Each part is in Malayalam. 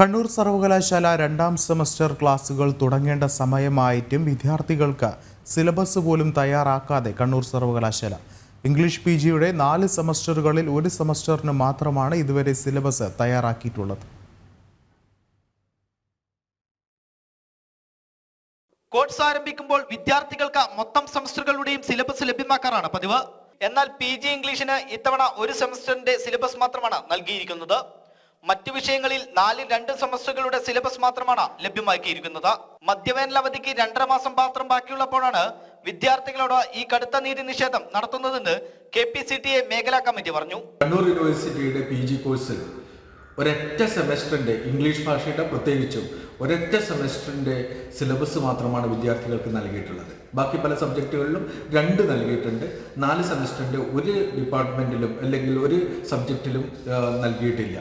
കണ്ണൂർ സർവകലാശാല രണ്ടാം സെമസ്റ്റർ ക്ലാസുകൾ തുടങ്ങേണ്ട സമയമായിട്ടും വിദ്യാർത്ഥികൾക്ക് സിലബസ് പോലും തയ്യാറാക്കാതെ കണ്ണൂർ സർവകലാശാല. ഇംഗ്ലീഷ് പി ജിയുടെ നാല് സെമസ്റ്ററുകളിൽ ഒരു സെമസ്റ്ററിന് മാത്രമാണ് ഇതുവരെ സിലബസ് തയ്യാറാക്കിയിട്ടുള്ളത്. കോഴ്സ് ആരംഭിക്കുമ്പോൾ വിദ്യാർത്ഥികൾക്ക് മൊത്തം സെമസ്റ്ററുകളുടെയും സിലബസ് ലഭ്യമാക്കാറാണ് പതിവ്. എന്നാൽ പി ജി ഇംഗ്ലീഷിന് ഇത്തവണ ഒരു സെമസ്റ്ററിന്റെ സിലബസ് മാത്രമാണ് നൽകിയിരിക്കുന്നത്. മറ്റു വിഷയങ്ങളിൽ നാലിൽ രണ്ട് സെമസ്റ്ററുകളുടെ സിലബസ് മാത്രമാണ് ലഭ്യമാക്കിയിരിക്കുന്നത്. മധ്യവേനൽ അവധിക്ക് രണ്ടര മാസം മാത്രം ബാക്കിയുള്ളപ്പോഴാണ് വിദ്യാർത്ഥികളോട് ഈ കടുത്ത നീതി നിഷേധം നടത്തുന്നതെന്ന് K P C T A മേഖലാ കമ്മിറ്റി പറഞ്ഞു. കണ്ണൂർ യൂണിവേഴ്സിറ്റിയുടെ പി ജി കോഴ്സിൽ ഒരൊറ്റ സെമസ്റ്ററിന്റെ ഇംഗ്ലീഷ് ഭാഷയുടെ പ്രത്യേകിച്ചും ഒരൊറ്റ സെമസ്റ്ററിന്റെ സിലബസ് മാത്രമാണ് വിദ്യാർത്ഥികൾക്ക് നൽകിയിട്ടുള്ളത്. ബാക്കി പല സബ്ജക്റ്റുകളിലും രണ്ട് നൽകിയിട്ടുണ്ട്. നാല് സെമസ്റ്ററിന്റെ ഒരു ഡിപ്പാർട്ട്മെന്റിലും അല്ലെങ്കിൽ ഒരു സബ്ജക്റ്റിലും നൽകിയിട്ടില്ല.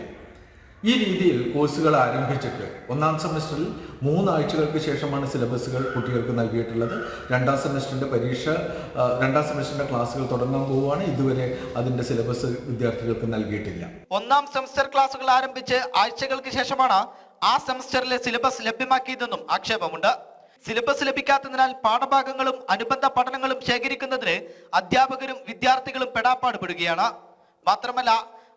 ഈ രീതിയിൽ കോഴ്സുകൾ ആരംഭിച്ചിട്ട് ഒന്നാം സെമസ്റ്ററിൽ മൂന്നാഴ്ചകൾക്ക് ശേഷമാണ് സിലബസുകൾ കുട്ടികൾക്ക് നൽകിയിട്ടുള്ളത്. രണ്ടാം സെമസ്റ്ററിന്റെ പരീക്ഷ രണ്ടാം സെമസ്റ്ററിന്റെ ക്ലാസ്സുകൾ തുടങ്ങാൻ പോവുകയാണ്. ഇതുവരെ അതിന്റെ സിലബസ് വിദ്യാർത്ഥികൾക്ക് നൽകിയിട്ടില്ല. ഒന്നാം സെമസ്റ്റർ ക്ലാസ്സുകൾ ആരംഭിച്ച് ആഴ്ചകൾക്ക് ശേഷമാണ് ആ സെമസ്റ്ററിലെ സിലബസ് ലഭ്യമാക്കിയതെന്നും ആക്ഷേപമുണ്ട്. സിലബസ് ലഭിക്കാത്തതിനാൽ പാഠഭാഗങ്ങളും അനുബന്ധ പഠനങ്ങളും ശേഖരിക്കുന്നതിന് അധ്യാപകരും വിദ്യാർത്ഥികളും പെടാപ്പാട് പെടുകയാണ് മാത്രമല്ല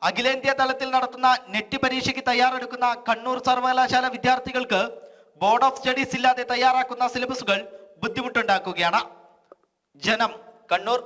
അഖിലേന്ത്യാ തലത്തിൽ നടത്തുന്ന നെറ്റ് പരീക്ഷയ്ക്ക് തയ്യാറെടുക്കുന്ന കണ്ണൂർ സർവകലാശാല വിദ്യാർത്ഥികൾക്ക് ബോർഡ് ഓഫ് സ്റ്റഡീസ് ഇല്ലാതെ തയ്യാറാക്കുന്ന സിലബസുകൾ ബുദ്ധിമുട്ടുണ്ടാക്കുകയാണ്. ജനം കണ്ണൂർ.